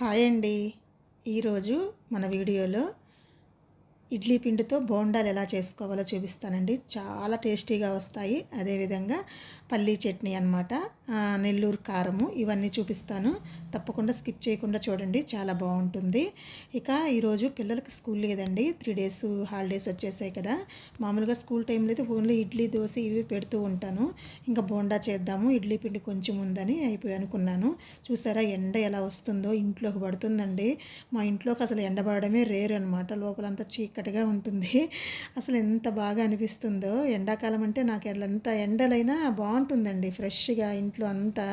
Hi అండి. ఈరోజు మన వీడియోలో ఇడ్లీ పిండితో బోండాలు ఎలా చేసుకోవాలో చూపిస్తానండి. చాలా టేస్టీగా వస్తాయి. అదేవిధంగా పల్లీ చట్నీ అనమాట నెల్లూరు కారము ఇవన్నీ చూపిస్తాను. తప్పకుండా స్కిప్ చేయకుండా చూడండి చాలా బాగుంటుంది. ఇక ఈరోజు పిల్లలకి స్కూల్ లేదండి. త్రీ డేస్ హాలిడేస్ వచ్చేసాయి కదా. మామూలుగా స్కూల్ టైంలో అయితే ఓన్లీ ఇడ్లీ దోశ ఇవి పెడుతూ ఉంటాను. ఇంకా బోండా చేద్దాము ఇడ్లీ పిండి కొంచెం ఉందని అయిపోయి అనుకున్నాను. చూసారా ఎండ ఎలా వస్తుందో ఇంట్లోకి పడుతుందండి. మా ఇంట్లోకి అసలు ఎండబడమే రేరు అనమాట లోపలంతా చక్కటిగా ఉంటుంది. అసలు ఎంత బాగా అనిపిస్తుందో. ఎండాకాలం అంటే నాకు ఎంత ఎండలైనా బాగుంటుందండి. ఫ్రెష్గా ఇంట్లో అంతా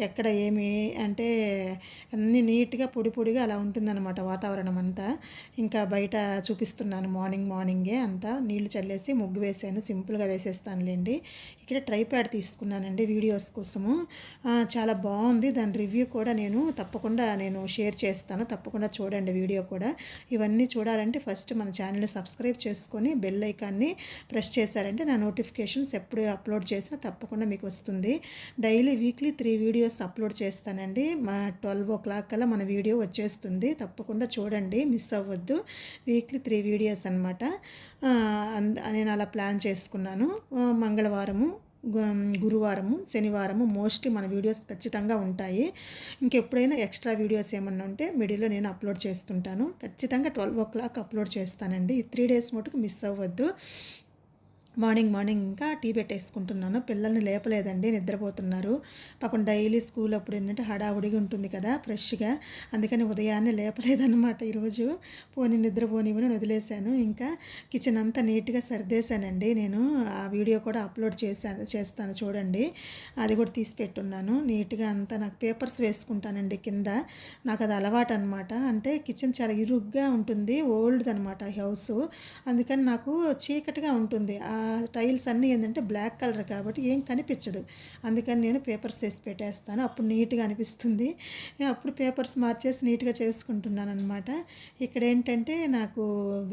ఎక్కడ ఏమి అంటే అన్ని నీట్గా పొడి పొడిగా అలా ఉంటుందన్నమాట వాతావరణం అంతా. ఇంకా బయట చూపిస్తున్నాను మార్నింగ్ మార్నింగే అంతా. నీళ్ళు చల్లేసి ముగ్గు వేసాను. సింపుల్గా వేసేస్తానులేండి. ఇక్కడ ట్రై ప్యాడ్ తీసుకున్నానండి వీడియోస్ కోసము. చాలా బాగుంది. దాని రివ్యూ కూడా నేను తప్పకుండా నేను షేర్ చేస్తాను. తప్పకుండా చూడండి వీడియో కూడా. ఇవన్నీ చూడాలంటే ఫస్ట్ మన ఛానల్ సబ్స్క్రైబ్ చేసుకొని బెల్ ఐకాన్ని ప్రెస్ చేశారంటే నా నోటిఫికేషన్స్ ఎప్పుడు అప్లోడ్ చేసినా తప్పకుండా మీకు వస్తుంది. Daily weekly three videos upload చేస్తానండి. మా ట్వెల్వ్ ఓ క్లాక్ కల్లా మన వీడియో వచ్చేస్తుంది. తప్పకుండా చూడండి. మిస్ అవ్వద్దు. వీక్లీ త్రీ వీడియోస్ అనమాట నేను అలా ప్లాన్ చేసుకున్నాను. మంగళవారము గురువారము శనివారము మోస్ట్లీ మన వీడియోస్ ఖచ్చితంగా ఉంటాయి. ఇంకెప్పుడైనా ఎక్స్ట్రా వీడియోస్ ఏమన్నా ఉంటే మిడిల్లో నేను అప్లోడ్ చేస్తుంటాను. ఖచ్చితంగా ట్వెల్వ్ ఓ క్లాక్ అప్లోడ్ చేస్తానండి. ఈ త్రీ డేస్ మటుకు మిస్ అవ్వద్దు. మార్నింగ్ మార్నింగ్ ఇంకా టీ పెట్టేసుకుంటున్నాను. పిల్లల్ని లేపలేదండి నిద్రపోతున్నారు. పాపం డైలీ స్కూల్ అప్పుడు ఏంటంటే హడావుడిగా ఉంటుంది కదా ఫ్రెష్గా. అందుకని ఉదయాన్నే లేపలేదన్నమాట ఈరోజు. పోనీ నిద్రపోనివని వదిలేశాను. ఇంకా కిచెన్ అంతా నీట్గా సర్దేశానండి. నేను ఆ వీడియో కూడా అప్లోడ్ చేశాను చేస్తాను చూడండి. అది కూడా తీసి పెట్టున్నాను. నీట్గా అంతా నాకు పేపర్స్ వేసుకుంటానండి కింద. నాకు అది అలవాటు అనమాట అంటే కిచెన్ చాలా ఇరుగ్గా ఉంటుంది ఓల్డ్ అనమాట హౌస్. అందుకని నాకు చీకటిగా ఉంటుంది. ఆ టైల్స్ అన్నీ ఏంటంటే బ్లాక్ కలర్ కాబట్టి ఏం కనిపించదు. అందుకని నేను పేపర్స్ వేసి పెట్టేస్తాను. అప్పుడు నీట్గా అనిపిస్తుంది. అప్పుడు పేపర్స్ మార్చేసి నీట్గా చేసుకుంటున్నాను అనమాట ఇక్కడ ఏంటంటే నాకు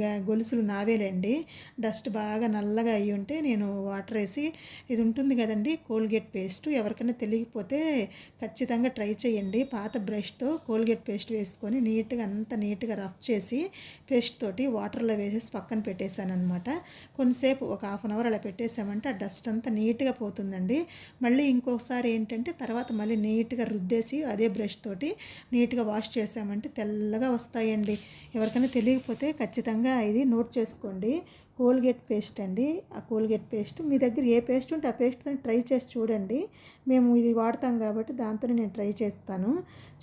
గ- గొలుసులు నావేలేండి. డస్ట్ బాగా నల్లగా అయ్యి ఉంటే నేను వాటర్ వేసి ఇది ఉంటుంది కదండి కోల్గేట్ పేస్ట్. ఎవరికైనా తెలియకపోతే ఖచ్చితంగా ట్రై చేయండి. పాత బ్రష్తో కోల్గేట్ పేస్ట్ వేసుకొని నీట్గా అంత నీట్గా రఫ్ చేసి పేస్ట్ తోటి వాటర్లో వేసేసి పక్కన పెట్టేశాను అనమాట కొంతసేపు ఒక హాఫ్ అన్ అవర్ అలా పెట్టేసామంటే ఆ డస్ట్ అంతా నీట్గా పోతుందండి. మళ్ళీ ఇంకొకసారి ఏంటంటే తర్వాత మళ్ళీ నీట్గా రుద్దేసి అదే బ్రష్ తోటి నీట్గా వాష్ చేసామంటే తెల్లగా వస్తాయండి. ఎవరికైనా తెలియకపోతే ఖచ్చితంగా ఇది నోట్ చేసుకోండి. కోల్గేట్ పేస్ట్ అండి. ఆ కోల్గేట్ పేస్ట్ మీ దగ్గర ఏ పేస్ట్ ఉంటే ఆ పేస్ట్ ట్రై చేసి చూడండి. మేము ఇది వాడతాం కాబట్టి దాంతో నేను ట్రై చేస్తాను.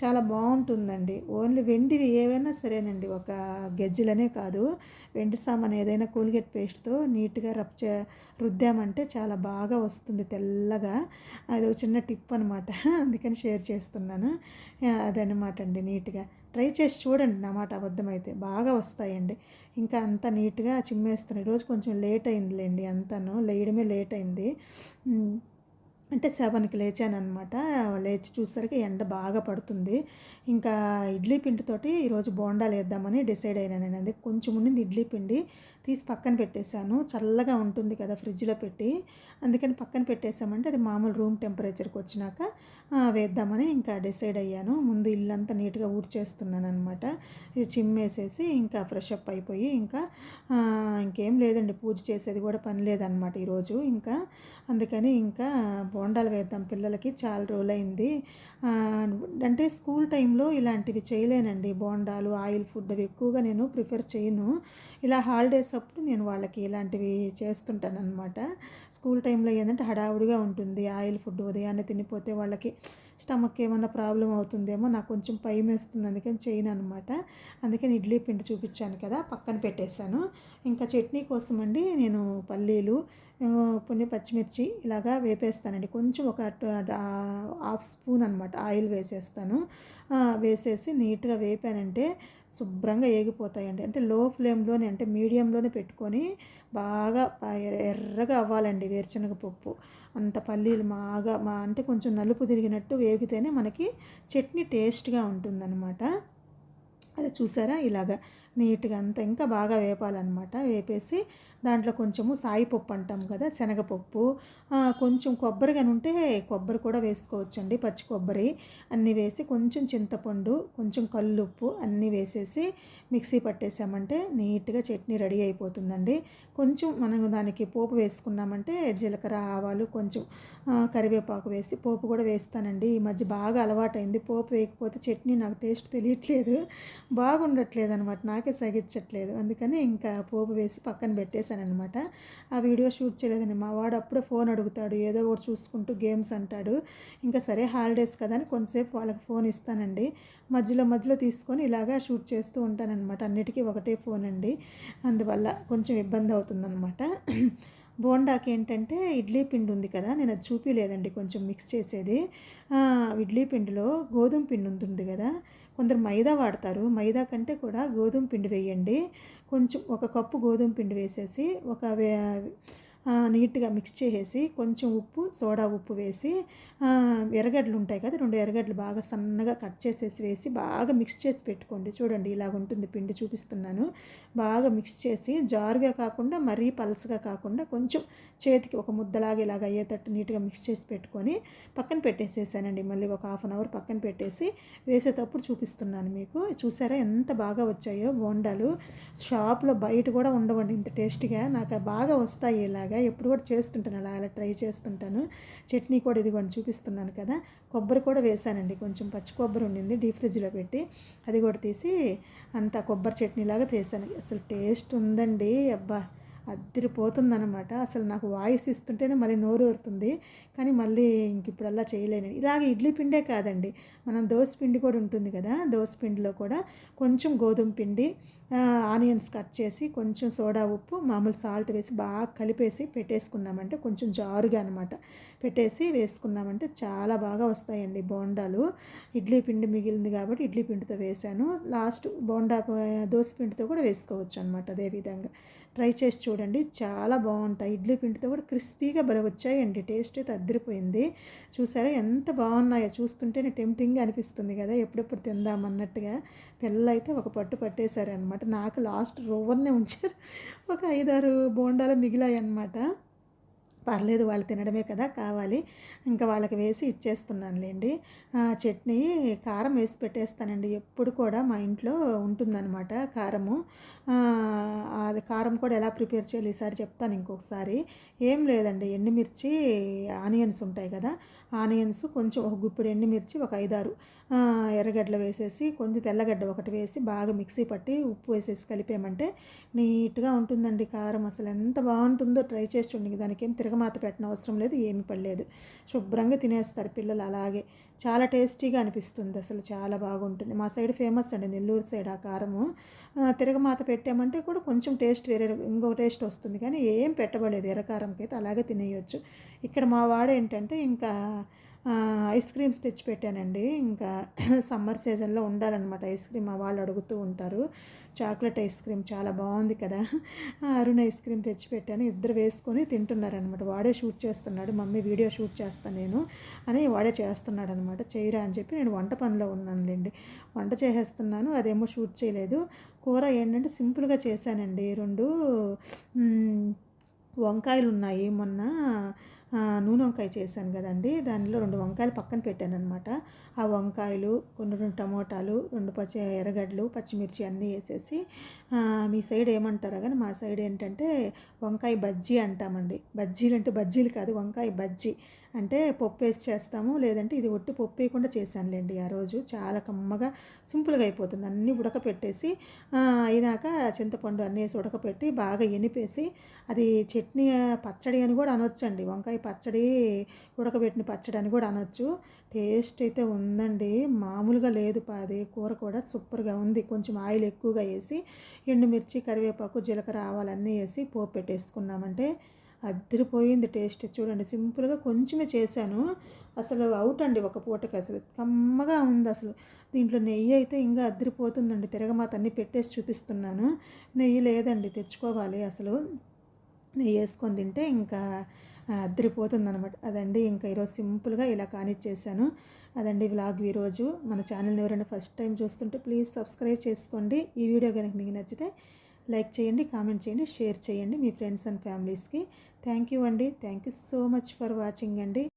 చాలా బాగుంటుందండి. ఓన్లీ వెండివి ఏవైనా సరేనండి. ఒక గెజ్జలనే కాదు. వెండి సామాన్ ఏదైనా కోల్గేట్ పేస్ట్తో నీట్గా రబ్ చే రుద్దామంటే చాలా బాగా వస్తుంది తెల్లగా. అది ఒక చిన్న టిప్ అనమాట అందుకని షేర్ చేస్తున్నాను. అదనమాట అండి నీట్గా. ట్రై చేసి చూడండి. నా మాట అబద్ధమైతే బాగా వస్తాయండి. ఇంకా అంత నీట్గా చిమ్మేస్తున్నాను ఈరోజు కొంచెం లేట్ అయిందిలేండి అంతాను. లేయడమే లేట్ అయింది. అంటే సెవెన్కి లేచాను అనమాట లేచి చూసరికి ఎండ బాగా పడుతుంది. ఇంకా ఇడ్లీ పిండితోటి ఈరోజు బోండాలు వేద్దామని డిసైడ్ అయినాను నేను. అందుకే కొంచెం ఉండింది ఇడ్లీ పిండి తీసి పక్కన పెట్టేశాను. చల్లగా ఉంటుంది కదా ఫ్రిడ్జ్లో పెట్టి. అందుకని పక్కన పెట్టేసామంటే అది మామూలు రూమ్ టెంపరేచర్కి వచ్చినాక వేద్దామని ఇంకా డిసైడ్ అయ్యాను. ముందు ఇల్లంతా నీట్గా ఊడ్చేస్తున్నాను అనమాట ఇది చిమ్మేసేసి ఇంకా ఫ్రెష్ అప్ అయిపోయి ఇంకా ఇంకేం లేదండి. పూజ చేసేది కూడా పని లేదనమాట ఈరోజు ఇంకా. అందుకని ఇంకా బోండాలు వేద్దాం పిల్లలకి చాలా రోజులైంది. అంటే స్కూల్ టైంలో ఇలాంటివి చేయలేనండి బోండాలు ఆయిల్ ఫుడ్ అవి ఎక్కువగా నేను ప్రిఫర్ చేయను. ఇలా హాలిడేస్ అప్పుడు నేను వాళ్ళకి ఇలాంటివి చేస్తుంటాను అనమాట స్కూల్ టైంలో ఏంటంటే హడావుడిగా ఉంటుంది. ఆయిల్ ఫుడ్ ఉదయాన్నే తినిపోతే వాళ్ళకి స్టమక్ ఏమన్నా ప్రాబ్లం అవుతుందేమో నాకు కొంచెం భయం వేస్తుంది. అందుకని చేయను అనమాట అందుకని ఇడ్లీ పిండి చూపించాను కదా పక్కన పెట్టేశాను. ఇంకా చట్నీ కోసం అండి నేను పల్లీలు కొన్ని పచ్చిమిర్చి ఇలాగా వేపేస్తానండి. కొంచెం ఒక హాఫ్ స్పూన్ అనమాట ఆయిల్ వేసేస్తాను. వేసేసి నీట్గా వేపానంటే శుభ్రంగా ఏగిపోతాయండి. అంటే లో ఫ్లేమ్లోనే అంటే మీడియంలోనే పెట్టుకొని బాగా ఎర్రగా అవ్వాలండి వేరుశనగ పప్పు. అంత పల్లీలు బాగా మా అంటే కొంచెం నలుపు తిరిగినట్టు వేగితేనే మనకి చట్నీ టేస్ట్గా ఉంటుందన్నమాట. అది చూసారా? ఇలాగా నీట్గా అంతా ఇంకా బాగా వేపాలన్నమాట. వేపేసి దాంట్లో కొంచెము సాయిపప్పు అంటాం కదా శనగపప్పు కొంచెం కొబ్బరిగా ఉంటే కొబ్బరి కూడా వేసుకోవచ్చండి పచ్చి కొబ్బరి. అన్నీ వేసి కొంచెం చింతపండు కొంచెం కల్లుప్పు అన్నీ వేసేసి మిక్సీ పట్టేసామంటే నీట్గా చట్నీ రెడీ అయిపోతుందండి. కొంచెం మనం దానికి పోపు వేసుకున్నామంటే జీలకర్ర ఆవాలు కొంచెం కరివేపాకు వేసి పోపు కూడా వేస్తానండి. ఈ మధ్య బాగా అలవాటైంది. పోపు వేయకపోతే చట్నీ నాకు టేస్ట్ తెలియట్లేదు. బాగుండట్లేదు అనమాట నాకు సగించట్లేదు అందుకని ఇంకా పోపు వేసి పక్కన పెట్టేశాను అనమాట ఆ వీడియో షూట్ చేయలేదని మా వాడు అప్పుడే ఫోన్ అడుగుతాడు. ఏదో ఒకటి చూసుకుంటూ గేమ్స్ అంటాడు. ఇంకా సరే హాలిడేస్ కదా అని కొంతసేపు వాళ్ళకి ఫోన్ ఇస్తానండి. మధ్యలో మధ్యలో తీసుకొని ఇలాగా షూట్ చేస్తూ ఉంటానన్నమాట. అన్నిటికీ ఒకటే ఫోన్ అండి. అందువల్ల కొంచెం ఇబ్బంది అవుతుందన్నమాట. బోండాకి ఏంటంటే ఇడ్లీ పిండి ఉంది కదా నేను అది చూపించలేదండి కొంచెం మిక్స్ చేసేది. ఇడ్లీ పిండిలో గోధుమ పిండి ఉంటుంది కదా కొందరు మైదా వాడతారు. మైదా కంటే కూడా గోధుమ పిండి వేయండి. కొంచెం ఒక కప్పు గోధుమ పిండి వేసేసి ఒక నీట్గా మిక్స్ చేసేసి కొంచెం ఉప్పు సోడా ఉప్పు వేసి ఎర్రగడ్డలు ఉంటాయి కదా రెండు ఎర్రగడ్డలు బాగా సన్నగా కట్ చేసేసి వేసి బాగా మిక్స్ చేసి పెట్టుకోండి. చూడండి ఇలాగ ఉంటుంది పిండి చూపిస్తున్నాను. బాగా మిక్స్ చేసి జారుగా కాకుండా మరీ పల్సగా కాకుండా కొంచెం చేతికి ఒక ముద్దలాగా ఇలాగ అయ్యేటట్టు నీట్గా మిక్స్ చేసి పెట్టుకొని పక్కన పెట్టేసేసానండి. మళ్ళీ ఒక హాఫ్ అన్ అవర్ పక్కన పెట్టేసి వేసేటప్పుడు చూపిస్తున్నాను మీకు. చూసారా ఎంత బాగా వచ్చాయో బోండాలు. షాప్లో బయట కూడా ఉండవండి ఇంత టేస్టీగా. నాకు బాగా వస్తాయి ఇలాగ. ఇలాగా ఎప్పుడు కూడా చేస్తుంటాను. అలా అలా ట్రై చేస్తుంటాను. చట్నీ కూడా ఇదిగోండి చూపిస్తున్నాను కదా. కొబ్బరి కూడా వేసానండి. కొంచెం పచ్చి కొబ్బరి ఉండింది. డీప్ ఫ్రిడ్జ్లో పెట్టి అది కూడా తీసి అంత కొబ్బరి చట్నీలాగా చేశాను. అసలు టేస్ట్ ఉందండి. అబ్బా! అద్దరిపోతుందనమాట అసలు నాకు వాయిస్ ఇస్తుంటేనే మళ్ళీ నోరు ఊరుతుంది. కానీ మళ్ళీ ఇంక ఇప్పుడల్లా చేయలేను. ఇలాగ ఇడ్లీ పిండే కాదండి. మనం దోశ పిండి కూడా ఉంటుంది కదా దోశ పిండిలో కూడా కొంచెం గోధుమ పిండి ఆనియన్స్ కట్ చేసి కొంచెం సోడా ఉప్పు మామూలు సాల్ట్ వేసి బాగా కలిపేసి పెట్టేసుకున్నామంటే కొంచెం జారుగా అనమాట పెట్టేసి వేసుకున్నామంటే చాలా బాగా వస్తాయండి బోండాలు. ఇడ్లీ పిండి మిగిలింది కాబట్టి ఇడ్లీ పిండితో వేశాను లాస్ట్ బోండా దోశ పిండితో కూడా వేసుకోవచ్చు అనమాట అదేవిధంగా ట్రై చేసి చూడండి. చాలా బాగుంటాయి. ఇడ్లీ పిండితో కూడా క్రిస్పీగా భలే వచ్చాయండి. టేస్ట్ అయితే అద్దరిపోయింది. చూసారా ఎంత బాగున్నాయో. చూస్తుంటేనే టెంప్టింగ్ అనిపిస్తుంది కదా. ఎప్పుడెప్పుడు తిందామన్నట్టుగా పిల్లలైతే ఒక పట్టు పట్టేశారనమాట నాకు లాస్ట్ రోవర్నే ఉంచారు. ఒక ఐదారు బోండాలు మిగిలాయి అనమాట పర్లేదు వాళ్ళు తినడమే కదా కావాలి. ఇంకా వాళ్ళకి వేసి ఇచ్చేస్తున్నానులేండి. చట్నీ కారం వేసి పెట్టేస్తానండి. ఎప్పుడు కూడా మా ఇంట్లో ఉంటుందన్నమాట కారము. అది కారం కూడా ఎలా ప్రిపేర్ చేయాలి ఈసారి చెప్తాను ఇంకొకసారి. ఏం లేదండి ఎండుమిర్చి ఆనియన్స్ ఉంటాయి కదా. ఆనియన్స్ కొంచెం ఒక గుప్పిడి ఎండుమిర్చి ఒక ఐదారు ఎర్రగడ్డలు వేసేసి కొంచెం తెల్లగడ్డ ఒకటి వేసి బాగా మిక్సీ పట్టి ఉప్పు వేసేసి కలిపామంటే నీట్గా ఉంటుందండి కారం. అసలు ఎంత బాగుంటుందో ట్రై చేసి చూడండి. దానికి ఏం తిరగమాత పెట్టిన అవసరం లేదు ఏమి పడలేదు. శుభ్రంగా తినేస్తారు పిల్లలు అలాగే. చాలా టేస్టీగా అనిపిస్తుంది అసలు చాలా బాగుంటుంది. మా సైడ్ ఫేమస్ అండి నెల్లూరు సైడ్ ఆ కారము. తిరగమాత పెట్టామంటే కూడా కొంచెం టేస్ట్ వేరే ఇంకో టేస్ట్ వస్తుంది కానీ ఏం పెట్టబడలేదు ఎర్రకారంకి అయితే అలాగే తినేయచ్చు. ఇక్కడ మా వాడు ఏంటంటే ఇంకా ఐస్ క్రీమ్స్ తెచ్చిపెట్టానండి. ఇంకా సమ్మర్ సీజన్లో ఉండాలన్నమాట ఐస్ క్రీమ్. వాళ్ళు అడుగుతూ ఉంటారు చాక్లెట్ ఐస్ క్రీమ్ చాలా బాగుంది కదా. అరుణ్ ఐస్ క్రీమ్ తెచ్చిపెట్టాను. ఇద్దరు వేసుకొని తింటున్నారనమాట వాడే షూట్ చేస్తున్నాడు మమ్మీ వీడియో షూట్ చేస్తాను నేను అని వాడే చేస్తున్నాడు అనమాట చేయరా అని చెప్పి నేను వంట పనిలో ఉన్నానులేండి. వంట చేసేస్తున్నాను అదేమో షూట్ చేయలేదు. కూర ఏంటంటే సింపుల్గా చేశానండి. రెండు వంకాయలు ఉన్నాయి మొన్న నూనె వంకాయ చేశాను కదండి. దానిలో రెండు వంకాయలు పక్కన పెట్టాను అనమాట ఆ వంకాయలు కొన్ని రెండు టమోటాలు రెండు పచ్చి ఎర్రగడ్డలు పచ్చిమిర్చి అన్నీ వేసేసి మీ సైడ్ ఏమంటారా కానీ మా సైడ్ ఏంటంటే వంకాయ బజ్జీ అంటామండి. బజ్జీలు అంటే బజ్జీలు కాదు వంకాయ బజ్జీ. అంటే పప్పు వేసి చేస్తాము లేదంటే ఇది ఒట్టి పప్పు వేయకుండా చేశానులేండి ఆ రోజు. చాలా కమ్మగా సింపుల్గా అయిపోతుంది. అన్నీ ఉడకపెట్టేసి అయినాక చింతపండు అన్నీ వేసి ఉడకపెట్టి బాగా ఎనిపేసి అది చట్నీ పచ్చడి అని కూడా అనొచ్చండి. వంకాయ పచ్చడి ఉడకబెట్టిన పచ్చడి అని కూడా అనొచ్చు. టేస్ట్ అయితే ఉందండి. మామూలుగా లేదు పాది కూర కూడా సూపర్గా ఉంది. కొంచెం ఆయిల్ ఎక్కువగా వేసి ఎండుమిర్చి కరివేపాకు జీలకర్ర ఆవాలన్నీ వేసి పోపు పెట్టేసుకున్నామంటే అద్దరిపోయింది టేస్ట్. చూడండి సింపుల్గా కొంచెమే చేశాను. అసలు అవుట్ అండి ఒక పూటకి అసలు. కమ్మగా ఉంది అసలు. దీంట్లో నెయ్యి అయితే ఇంకా అద్దరిపోతుందండి తిరగమాత అన్నీ పెట్టేసి చూపిస్తున్నాను. నెయ్యి లేదండి తెచ్చుకోవాలి అసలు. నెయ్యి వేసుకొని తింటే ఇంకా అద్దరిపోతుంది అనమాట అదండి ఇంకా ఈరోజు సింపుల్గా ఇలా కానిచ్చేసాను. అదండి వ్లాగ్ ఈరోజు మన ఛానల్ని ఎవరైనా ఫస్ట్ టైం చూస్తుంటే ప్లీజ్ సబ్స్క్రైబ్ చేసుకోండి. ఈ వీడియో కనుక మీకు నచ్చితే లైక్ చేయండి కామెంట్ చేయండి షేర్ చేయండి మీ ఫ్రెండ్స్ అండ్ ఫ్యామిలీస్కి. థ్యాంక్ యూ అండి. Thank you so much for watching అండి.